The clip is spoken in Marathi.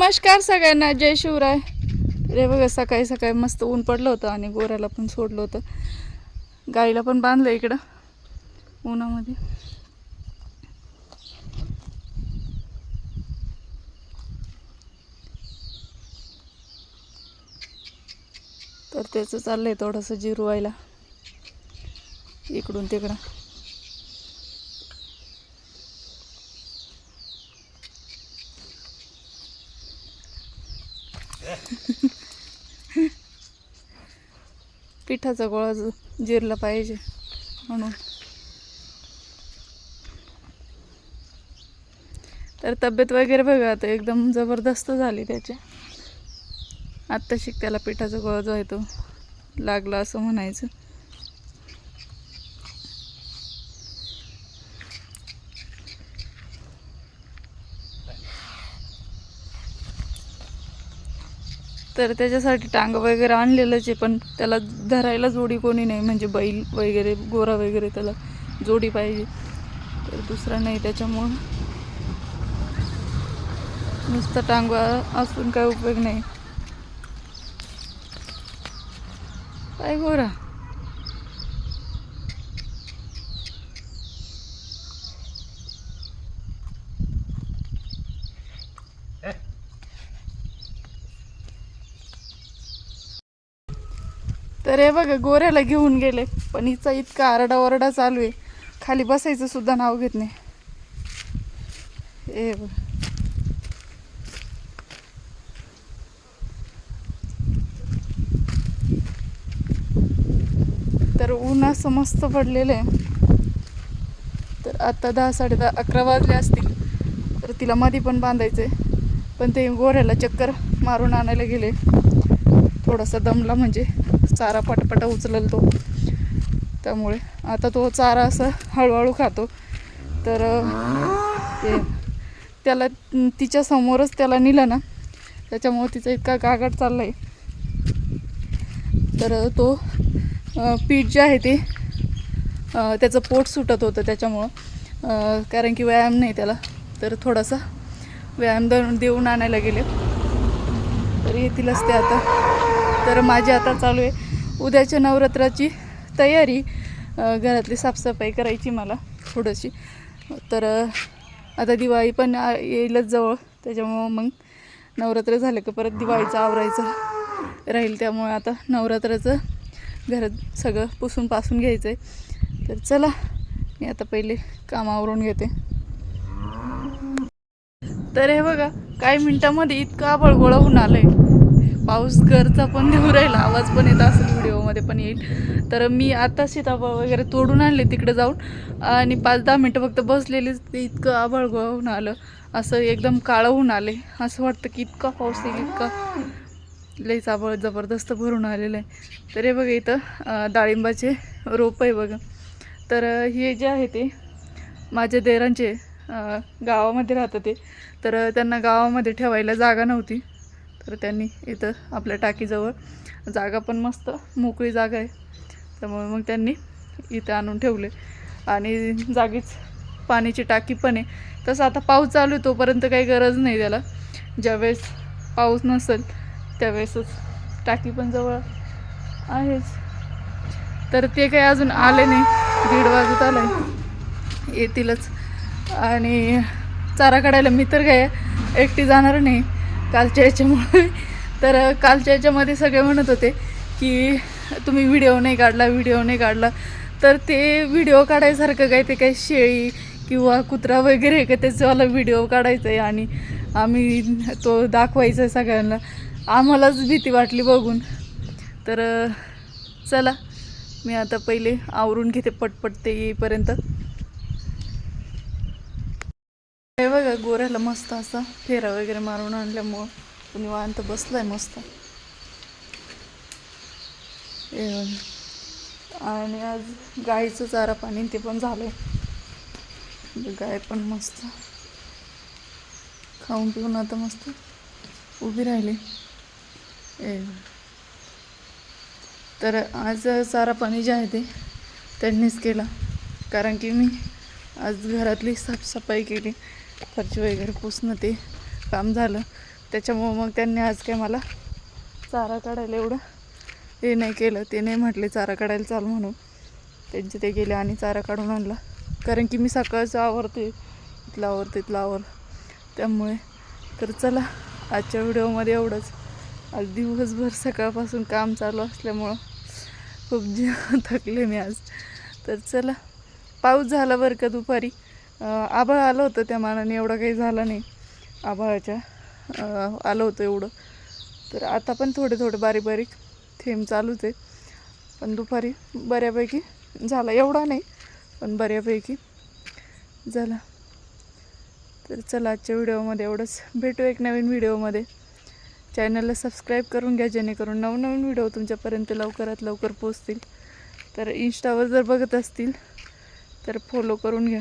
नमस्कार सगळ्यांना जय शिवराय. रे बघा सकाळी सकाळी मस्त ऊन पडलं होतं आणि गोऱ्याला पण सोडलं होतं. गाईला पण बांधलं इकडं उन्हामध्ये. तर त्याचं चाललंय थोडंसं जिरवायला इकडून तिकडं. पिठाचा गोळा जिरला पाहिजे म्हणून. तर तब्येत वगैरे बघा आता एकदम जबरदस्त झाली त्याची. आत्ता शिक त्याला पिठाचा गोळा जो आहे तो लागला असं म्हणायचं. तर त्याच्यासाठी टांग वगैरे आणलेलंच आहे पण त्याला धरायला जोडी कोणी नाही म्हणजे बैल वगैरे गोरा वगैरे त्याला जोडी पाहिजे. तर दुसरा नाही त्याच्यामुळं. नुसतं टांग असून काय उपयोग नाही. काय गोरा? तर हे बघा गोऱ्याला घेऊन गेले. पण हिचा इतका आरडाओरडा चालू आहे. खाली बसायचं सुद्धा नाव घेत नाही. हे बघ. तर ऊन असं मस्त पडलेलं आहे. तर आता दहा साडे दहा अकरा वाजले असतील. तर तिला मध्ये पण बांधायचं आहे पण ते गोऱ्याला चक्कर मारून आणायला गेले. थोडासा दमला म्हणजे चारा पटापटा उचलल तो. त्यामुळे आता तो चारा असं हळूहळू खातो. तर ते त्याला तिच्या समोरच त्याला नेलं ना त्याच्यामुळे तिचा इतका गागाट चालला आहे तर तो पीठ जे आहे ते त्याचं पोट सुटत होतं त्याच्यामुळं कारण की व्यायाम नाही त्याला. तर थोडासा व्यायाम देऊन देऊन आणायला गेले. तर येतीलच ते आता तर माझी आता चालू आहे उद्याच्या नवरात्राची तयारी. घरातली साफसफाई करायची मला थोडीशी. तर आता दिवाळी पण येईलच जवळ. त्याच्यामुळं मग नवरात्र झालं की परत दिवाळीचं आवरायचं राहील. त्यामुळे आता नवरात्राचं घरात सगळं पुसून पासून घ्यायचं आहे तर चला मी आता पहिले कामावरून घेते. तर हे बघा काही मिनटामध्ये इतकं आबळ होऊन आलं आहे पाऊस घरचा पण देऊ राहिला आवाज पण येत असेल व्हिडिओमध्ये पण येईल. तर मी आता सीताफळ वगैरे तोडून आणले तिकडे जाऊन. आणि पाच दहा मिनटं फक्त बसलेलीच ते इतकं आबळ गोळा होऊन आलं. असं एकदम काळं होऊन आले. असं वाटतं की इतका पाऊस येईल इतका. लईच आबळ जबरदस्त भरून आलेलं आहे. तर हे बघा इथं डाळिंबाचे रोप आहे बघा. तर हे जे आहे ते माझ्या देरांचे गावामध्ये राहतं ते. तर त्यांना गावामध्ये ठेवायला जागा नव्हती. तर त्यांनी इथं आपल्या टाकीजवळ जागा पण मस्त मोकळी जागा आहे. त्यामुळे मग त्यांनी इथं आणून ठेवले. आणि जागीच पाण्याची टाकी पण आहे. तसं आता पाऊस चालू आहे तोपर्यंत काही गरज नाही त्याला. ज्यावेळेस पाऊस नसेल त्यावेळेसच टाकी पण जवळ आहेच. तर ते काही अजून आले नाही. दीड वाजत आलं येतीलच. आणि चारा काढायला मी तर काय एकटी जाणार नाही. कालच्या याच्यामुळे. तर कालच्या याच्यामध्ये सगळे म्हणत होते की तुम्ही व्हिडिओ नाही काढला व्हिडिओ नाही काढला. तर ते व्हिडिओ काढायसारखं काय ते काही शेळी किंवा कुत्रा वगैरे का त्याच्यावाला व्हिडिओ काढायचा आहे आणि आम्ही तो दाखवायचा आहे सगळ्यांना. आम्हालाच भीती वाटली बघून. तर चला मी आता पहिले आवरून घेते पटपट ते येईपर्यंत. हे बघा गोऱ्याला मस्त असा फेरा वगैरे मारून आणल्यामुळं कुणी वांत बसलाय मस्त. आणि आज गाईचं चारा पाणी ते पण झालंय. म्हणजे गाय पण मस्त. खाऊन पिऊन आता मस्त उभी राहिली. हे तर आज चारा पाणी जे आहे ते त्यांनीच केला. कारण की मी आज घरातली साफसफाई केली. फरची वगैरे पुसणं ते काम झालं. त्याच्यामुळं मग त्यांनी आज काय मला चारा काढायला एवढं हे नाही केलं. ते नाही म्हटले चारा काढायला चाल म्हणून. त्यांचे ते गेले आणि चारा काढून आणला. कारण की मी सकाळचं आवरते इथलं आवरते तिथलं आवर त्यामुळे तर चला आजच्या व्हिडिओमध्ये एवढंच. आज दिवसभर सकाळपासून काम चालू असल्यामुळं खूप जी थकले मी आज. तर चला पाऊस झाला बरं का दुपारी? आभाळ आलं होतं त्या मानाने एवढं काही झालं नाही. आभाळाच्या आलं होतं एवढं. तर आता पण थोडे थोडे बारीक बारीक थेंब चालूच आहे. पण दुपारी बऱ्यापैकी झाला. एवढा नाही पण बऱ्यापैकी झाला. तर चला आजच्या व्हिडिओमध्ये एवढंच. भेटू एक नवीन व्हिडिओमध्ये. चॅनलला सबस्क्राईब करून घ्या जेणेकरून नवनवीन व्हिडिओ तुमच्यापर्यंत लवकरात लवकर पोचतील तर इन्स्टावर जर बघत असतील तर फॉलो करून घ्या.